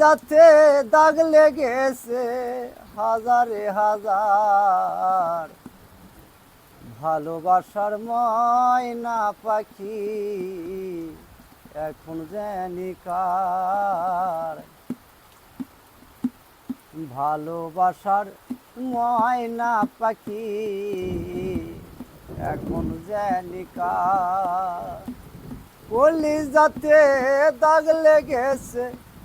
যাতে দাগ লেগেছে হাজারে হাজার। ভালোবাসার ময়না পাখি এখন জানি কার। ভালোবাসার ময়না পাখি এখন জানি কার। কলি যাতে দাগ লেগেছে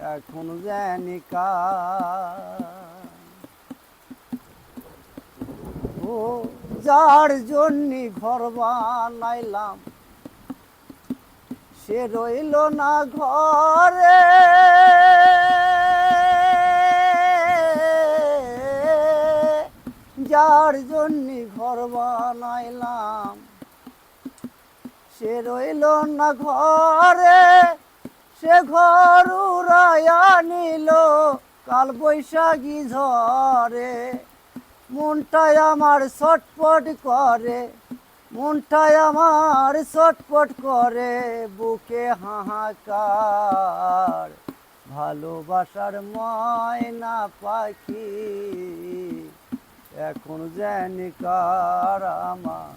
এখন জানি কার। ও, যার জন্য ঘর বানাইলাম, সে রইল না ঘরে। যার জন্য ঘর বানাইলাম, সে রইল না ঘরে। সে ঘর উড়াইয়া নিল কাল বৈশাখী ঝরে মনটাই আমার ছটপট করে মনটাই আমার ছটপট করে। বুকে হাহাকার, ভালোবাসার ময়না পাখি। এখন জানি কার আমার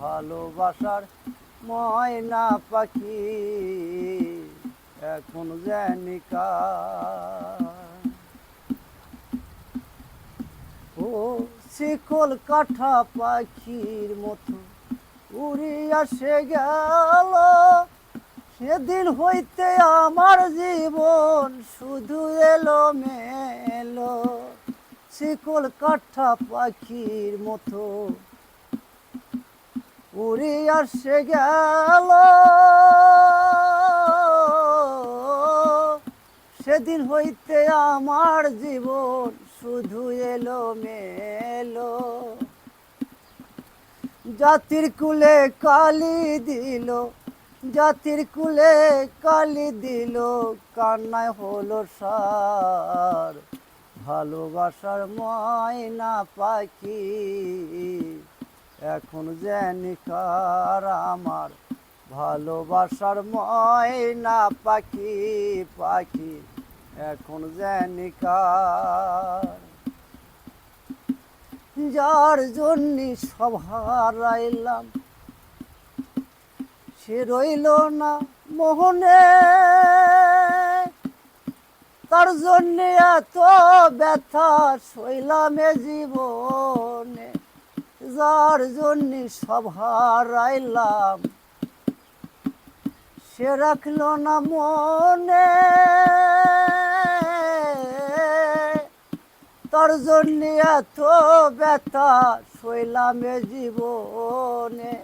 ভালোবাসার ময়না পাখি। এখন জানি কার। ও শিকল কাঠা পাখির মতো উড়িয়া সে গেল। সেদিন হইতে আমার জীবন শুধু এলো মেলো শিকল কাঠা পাখির মতো উড়িয়া সে গেল। সেদিন হইতে আমার জীবন শুধু এলো মেলো জাতির কুলে কালি দিল, জাতির কুলে কালি দিল, কান্নায় হলো সার। ভালোবাসার ময়না পাখি এখন জানি কার আমার। ভালোবাসার ময়না পাখি পাখি। এখন জানি কার। যার জন্য সব হারাইলাম, সে রইল না মোহনে। তার জন্য এত ব্যথা এ জীবনে, যার জন্য সব হারাইলাম, সে রাখল না মনে। তোর জন্য এত ব্যথা এ জীবনে।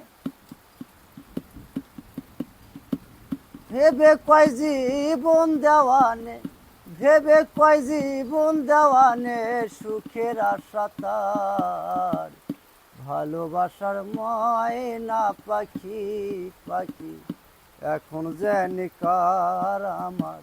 ভেবে কয় জীবন দেওয়ানে, ভেবে কয় জীবন দেওয়ানে সুখের আশা তার। ভালোবাসার ময়না পাখি পাখি এখন জানি কার আমার